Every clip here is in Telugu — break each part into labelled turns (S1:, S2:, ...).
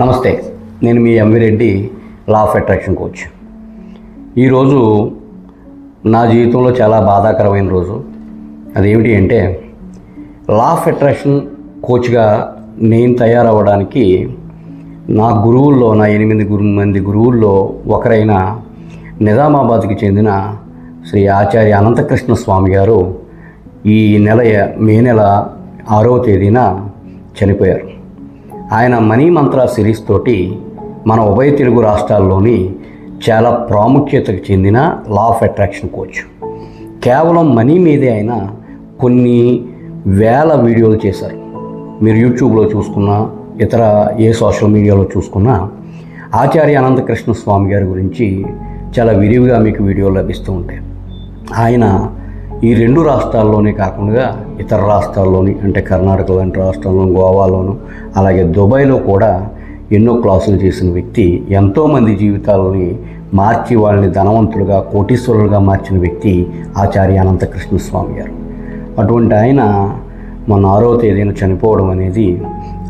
S1: నమస్తే నేను మీ M V Reddy law of attraction coach. ఈరోజు నా జీవితంలో చాలా బాధాకరమైన రోజు. అదేమిటి అంటే లా ఆఫ్ అట్రాక్షన్ కోచ్గా నేను తయారవ్వడానికి నా గురువుల్లో నా ఎనిమిది గురు మంది గురువుల్లో ఒకరైన నిజామాబాద్కి చెందిన శ్రీ ఆచార్య అనంతకృష్ణ స్వామి గారు ఈ నెల మే నెల ఆరవ తేదీన చనిపోయారు. ఆయన మనీ మంత్ర సిరీస్ తోటి మన ఉభయ తెలుగు రాష్ట్రాల్లోని చాలా ప్రాముఖ్యతకు చెందిన లా ఆఫ్ అట్రాక్షన్ కోచ్. కేవలం మనీ మీదే ఆయన కొన్ని వేల వీడియోలు చేశారు. మీరు యూట్యూబ్లో చూసుకున్నా ఇతర ఏ సోషల్ మీడియాలో చూసుకున్నా ఆచార్య అనంతకృష్ణ స్వామి గారి గురించి చాలా విరివిగా మీకు వీడియోలు లభిస్తూ ఉంటాయి. ఆయన ఈ రెండు రాష్ట్రాల్లోనే కాకుండా ఇతర రాష్ట్రాల్లోని అంటే కర్ణాటక లాంటి రాష్ట్రంలో గోవాలోను అలాగే దుబాయ్లో కూడా ఎన్నో క్లాసులు చేసిన వ్యక్తి ఎంతోమంది జీవితాలని మార్చి వాళ్ళని ధనవంతులుగా కోటీశ్వరులుగా మార్చిన వ్యక్తి ఆచార్య అనంతకృష్ణ స్వామి గారు. అటువంటి ఆయన మొన్న ఆరో తేదీన చనిపోవడం అనేది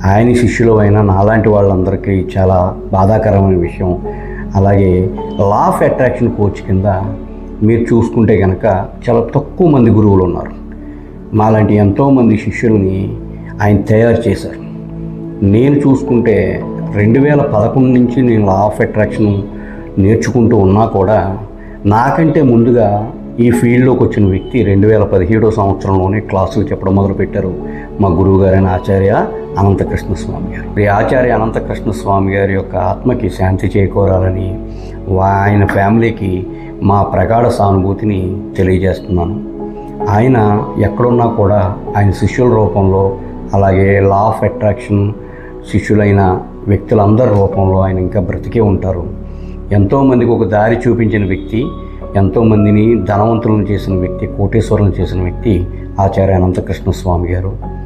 S1: ఆయన శిష్యులు నాలాంటి వాళ్ళందరికీ చాలా బాధాకరమైన విషయం. అలాగే లా ఆఫ్ అట్రాక్షన్ కోచ్ కింద మీరు చూసుకుంటే కనుక చాలా తక్కువ మంది గురువులు ఉన్నారు. మాలాంటి ఎంతోమంది శిష్యుల్ని ఆయన తయారు చేశారు. నేను చూసుకుంటే రెండు వేల పదకొండు నుంచి నేను లా ఆఫ్ అట్రాక్షన్ నేర్చుకుంటూ ఉన్నా కూడా నాకంటే ముందుగా ఈ ఫీల్డ్లోకి వచ్చిన వ్యక్తి రెండు వేల పదిహేడో సంవత్సరంలోనే క్లాసులు చెప్పడం మొదలుపెట్టారు. మా గురువు గారైన ఆచార్య అనంతకృష్ణ స్వామి గారు. ఈ ఆచార్య అనంతకృష్ణ స్వామి గారి యొక్క ఆత్మకి శాంతి చేకూరాలని ఆయన ఫ్యామిలీకి మా ప్రగాఢ సానుభూతిని తెలియజేస్తున్నాను. ఆయన ఎక్కడున్నా కూడా ఆయన శిష్యుల రూపంలో అలాగే లా ఆఫ్ అట్రాక్షన్ శిష్యులైన వ్యక్తులందరి రూపంలో ఆయన ఇంకా బ్రతికే ఉంటారు. ఎంతోమందికి ఒక దారి చూపించిన వ్యక్తి ఎంతోమందిని ధనవంతులను చేసిన వ్యక్తి కోటేశ్వరులను చేసిన వ్యక్తి ఆచార్య అనంతకృష్ణ స్వామి గారు.